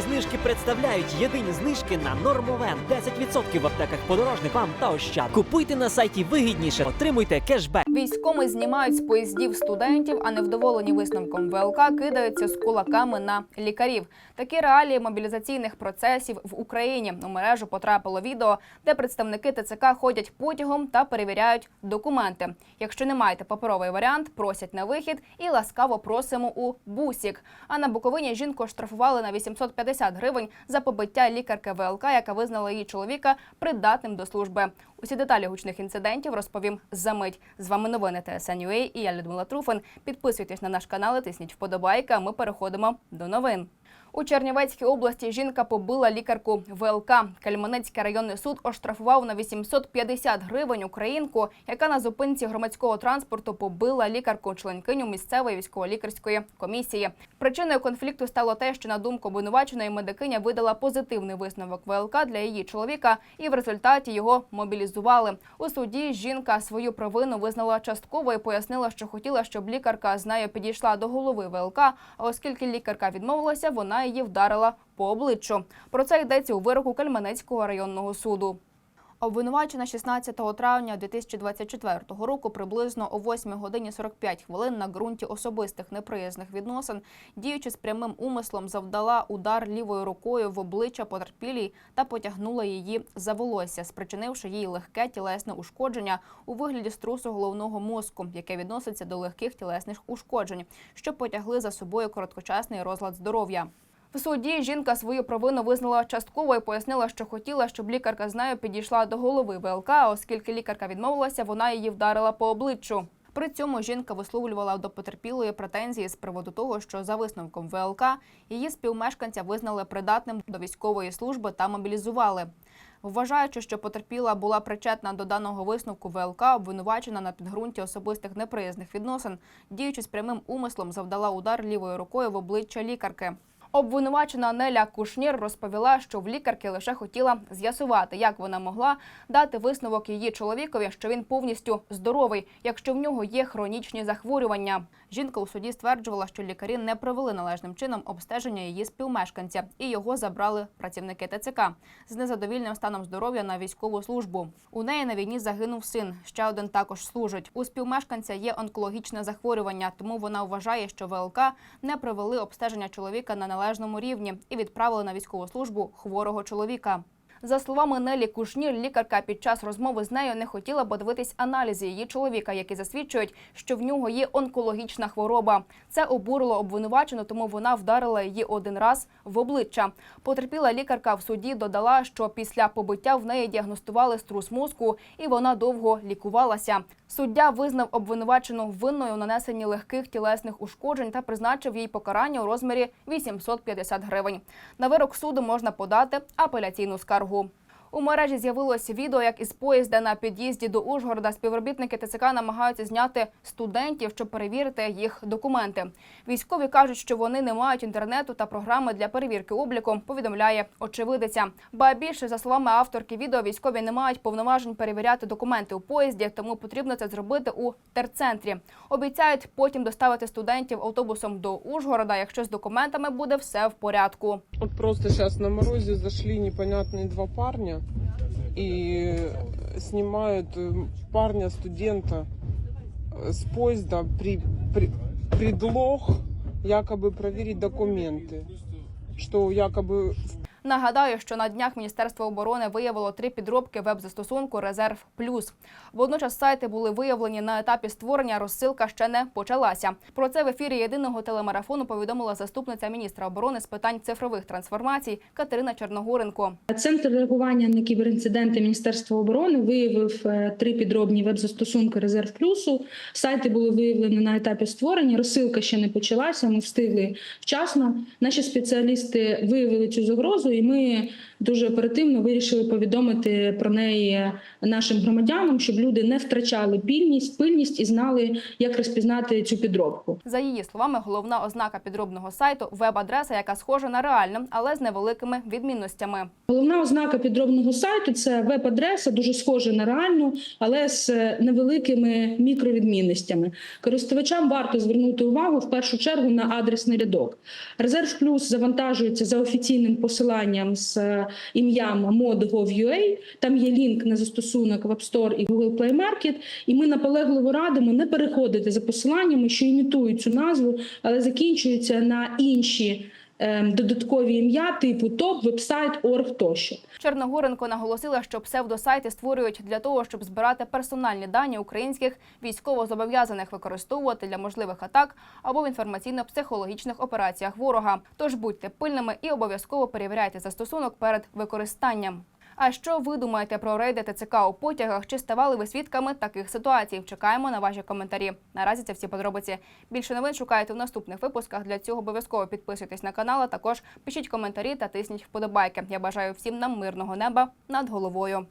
Знижки представляють єдині знижки на Нормовен. 10% в аптеках подорожник вам та ощад. Купуйте на сайті вигідніше, отримуйте кешбек. Військоми знімають з поїздів студентів, а невдоволені висновком ВЛК кидаються з кулаками на лікарів. Такі реалії мобілізаційних процесів в Україні у мережу потрапило відео, де представники ТЦК ходять потягом та перевіряють документи. Якщо не маєте паперовий варіант, просять на вихід і ласкаво просимо у бусік. А на Буковині жінку штрафували на 850 гривень за побиття лікарки ВЛК, яка визнала її чоловіка придатним до служби. Усі деталі гучних інцидентів розповім за мить. З вами новини ТСН.UA і я Людмила Труфан. Підписуйтесь на наш канал, тисніть вподобайка. Ми переходимо до новин. У Чернівецькій області жінка побила лікарку ВЛК. Кальманецький районний суд оштрафував на 850 гривень українку, яка на зупинці громадського транспорту побила лікарку, членкиню місцевої військово-лікарської комісії. Причиною конфлікту стало те, що на думку обвинуваченої медикиня видала позитивний висновок ВЛК для її чоловіка, і в результаті його мобілізували. У суді жінка свою провину визнала частково і пояснила, що хотіла, щоб лікарка з нею підійшла до голови ВЛК. А оскільки лікарка відмовилася, вона її вдарила по обличчю. Про це йдеться у вироку Кальманецького районного суду. Обвинувачена 16 травня 2024 року приблизно о 8 годині 45 хвилин на ґрунті особистих неприязних відносин, діючи з прямим умислом, завдала удар лівою рукою в обличчя потерпілій та потягнула її за волосся, спричинивши їй легке тілесне ушкодження у вигляді струсу головного мозку, яке відноситься до легких тілесних ушкоджень, що потягли за собою короткочасний розлад здоров'я. В суді жінка свою провину визнала частково і пояснила, що хотіла, щоб лікарка з нею підійшла до голови ВЛК, оскільки лікарка відмовилася, вона її вдарила по обличчю. При цьому жінка висловлювала до потерпілої претензії з приводу того, що за висновком ВЛК її співмешканця визнали придатним до військової служби та мобілізували. Вважаючи, що потерпіла була причетна до даного висновку ВЛК, обвинувачена на підґрунті особистих неприязних відносин, діючи з прямим умислом, завдала удар лівою рукою в обличчя лікарки. Обвинувачена Неля Кушнір розповіла, що в лікарки лише хотіла з'ясувати, як вона могла дати висновок її чоловікові, що він повністю здоровий, якщо в нього є хронічні захворювання. Жінка у суді стверджувала, що лікарі не провели належним чином обстеження її співмешканця, і його забрали працівники ТЦК з незадовільним станом здоров'я на військову службу. У неї на війні загинув син. Ще один також служить. У співмешканця є онкологічне захворювання, тому вона вважає, що ВЛК не провели обстеження чоловіка на належному рівні і відправили на військову службу хворого чоловіка. За словами Нелі Кушнір, лікарка під час розмови з нею не хотіла подивитись аналізи її чоловіка, які засвідчують, що в нього є онкологічна хвороба. Це обурило обвинувачену, тому вона вдарила її один раз в обличчя. Потерпіла лікарка в суді додала, що після побиття в неї діагностували струс мозку, і вона довго лікувалася. Суддя визнав обвинувачену винною у нанесенні легких тілесних ушкоджень та призначив їй покарання у розмірі 850 гривень. На вирок суду можна подати апеляційну скаргу. encerrou У мережі з'явилось відео, як із поїзда на під'їзді до Ужгорода співробітники ТЦК намагаються зняти студентів, щоб перевірити їх документи. Військові кажуть, що вони не мають інтернету та програми для перевірки обліку. Повідомляє очевидиця. Ба більше за словами авторки відео, військові не мають повноважень перевіряти документи у поїзді, тому потрібно це зробити у терцентрі. Обіцяють потім доставити студентів автобусом до Ужгорода, якщо з документами буде все в порядку. Вот просто сейчас на морозе зашли непонятные два парня и снимают э, парня студента э, с поезда при, при- предлог якобы проверить документы, что якобы в Нагадаю, що на днях Міністерство оборони виявило три підробки веб-застосунку Резерв Плюс. Водночас сайти були виявлені на етапі створення. Розсилка ще не почалася. Про це в ефірі єдиного телемарафону повідомила заступниця міністра оборони з питань цифрових трансформацій Катерина Черногоренко. Центр реагування на кіберінциденти Міністерства оборони виявив е, три підробні веб-застосунки Резерв Плюсу. Сайти були виявлені на етапі створення. Розсилка ще не почалася. Ми встигли вчасно. Наші спеціалісти виявили цю загрозу і ми дуже оперативно вирішили повідомити про неї нашим громадянам, щоб люди не втрачали пільність, пильність і знали, як розпізнати цю підробку. За її словами, головна ознака підробного сайту веб-адреса, яка схожа на реальну, але з невеликими відмінностями. Головна ознака підробного сайту це веб-адреса, дуже схожа на реальну, але з невеликими мікровідмінностями. Користувачам варто звернути увагу в першу чергу на адресний рядок. Резерв Плюс завантажується за офіційним посиланням з е, ім'ям mod.gov.ua. Там є лінк на застосунок в App Store і Google Play Market. І ми наполегливо радимо не переходити за посиланнями, що імітують цю назву, але закінчуються на інші додаткові ім'я типу ТОП, вебсайт, орг тощо. Черногоренко наголосила, що псевдосайти створюють для того, щоб збирати персональні дані українських військовозобов'язаних використовувати для можливих атак або в інформаційно-психологічних операціях ворога. Тож будьте пильними і обов'язково перевіряйте застосунок перед використанням. А що ви думаєте про рейди ТЦК у потягах? Чи ставали ви свідками таких ситуацій? Чекаємо на ваші коментарі. Наразі це всі подробиці. Більше новин шукайте в наступних випусках. Для цього обов'язково підписуйтесь на канал. а Також пишіть коментарі та тисніть вподобайки. Я бажаю всім нам мирного неба над головою.